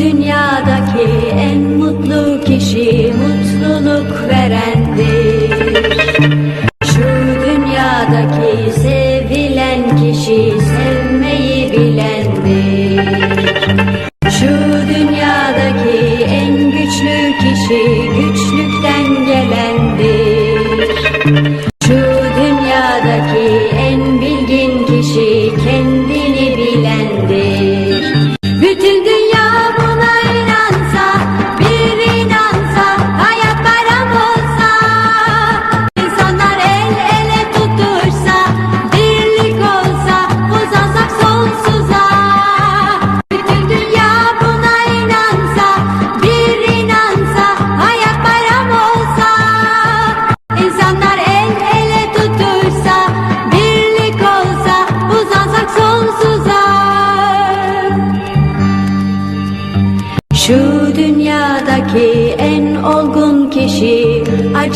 Dünyadaki en mutlu kişi mutluluk veren